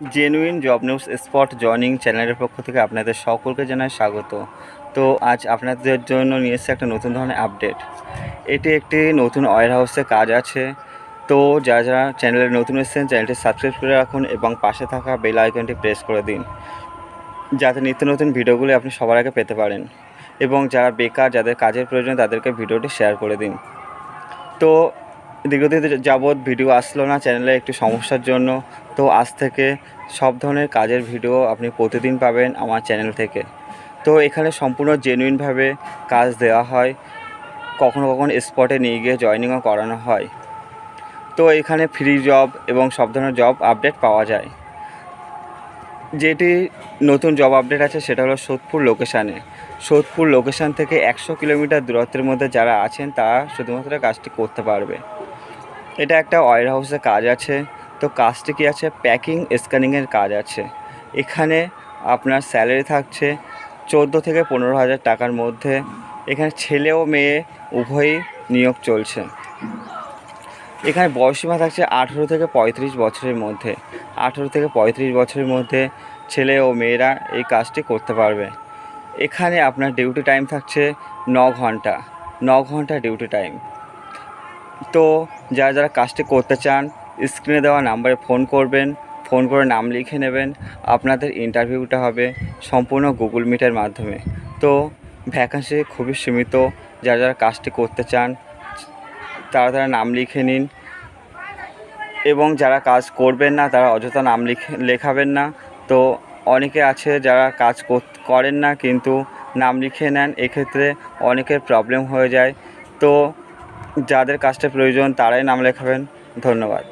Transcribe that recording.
Genuine job news spot joining চ্যানেলের পক্ষ থেকে আপনাদের সকলকে জানাই স্বাগত। তো আজ আপনাদের জন্য নিয়ে এসেছে একটা নতুন ধরনের আপডেট। এটি একটি নতুন ওয়ার হাউসে কাজ আছে। তো যারা যারা চ্যানেলে নতুন এসেছেন চ্যানেলটি সাবস্ক্রাইব করে রাখুন এবং পাশে থাকা বেল আইকনটি প্রেস করে দিন। যাতে নিত্য নতুন ভিডিওগুলি আপনি সবার আগে পেতে পারেন এবং যারা বেকার, যাদের কাজের প্রয়োজন, তাদেরকে ভিডিওটি শেয়ার করে দিন। তো দীর্ঘদিন যাবৎ ভিডিও আসলো না চ্যানেলে একটু সমস্যার জন্য। তো আজ থেকে সব ধরনের কাজের ভিডিও আপনি প্রতিদিন পাবেন আমার চ্যানেল থেকে। তো এখানে সম্পূর্ণ জেনুইনভাবে কাজ দেওয়া হয়। কখনো কখনো স্পটে নিয়ে গিয়ে জয়নিংও করানো হয়। তো এখানে ফ্রি জব এবং সব ধরনের জব আপডেট পাওয়া যায়। যেটি নতুন জব আপডেট আছে সেটা হলো সোদপুর লোকেশানে সোদপুর লোকেশান থেকে একশো কিলোমিটার দূরত্বের মধ্যে যারা আছেন তারা শুধুমাত্র কাজটি করতে পারবে। এটা একটা ওয়ার হাউসে কাজ আছে। তো কাজটি কি আছে? প্যাকিং স্ক্যানিংয়ের কাজ আছে। এখানে আপনার স্যালারি থাকছে চোদ্দ থেকে পনেরো হাজার টাকার মধ্যে। এখানে ছেলে ও মেয়ে উভয়ই নিয়োগ চলছে। এখানে বয়সীমা থাকছে আঠেরো থেকে পঁয়ত্রিশ বছরের মধ্যে। আঠেরো থেকে পঁয়ত্রিশ বছরের মধ্যে ছেলে ও মেয়েরা এই কাজটি করতে পারবে। এখানে আপনার ডিউটি টাইম থাকছে ন ঘণ্টা। ন ঘণ্টা ডিউটি টাইম তো যারা যারা কাজটি করতে চান স্ক্রিনে দেওয়া নাম্বারে ফোন করবেন ফোন করে নাম লিখে নেবেন। আপনাদের ইন্টারভিউটা হবে সম্পূর্ণ গুগল মিটের মাধ্যমে। তো ভ্যাকান্সি খুবই সীমিত। যারা যারা কাজটি করতে চান, তারা তারা নাম লিখে নিন। এবং যারা কাজ করবেন না, তারা অযথা নাম লিখে, লেখাবেন না। তো অনেকে আছে যারা কাজ কর- করেন না, কিন্তু নাম লিখে নেন, এক্ষেত্রে অনেকের প্রবলেম হয়ে যায়। তো যাদের কাজটা প্রয়োজন তারাই নাম লেখাবেন। ধন্যবাদ।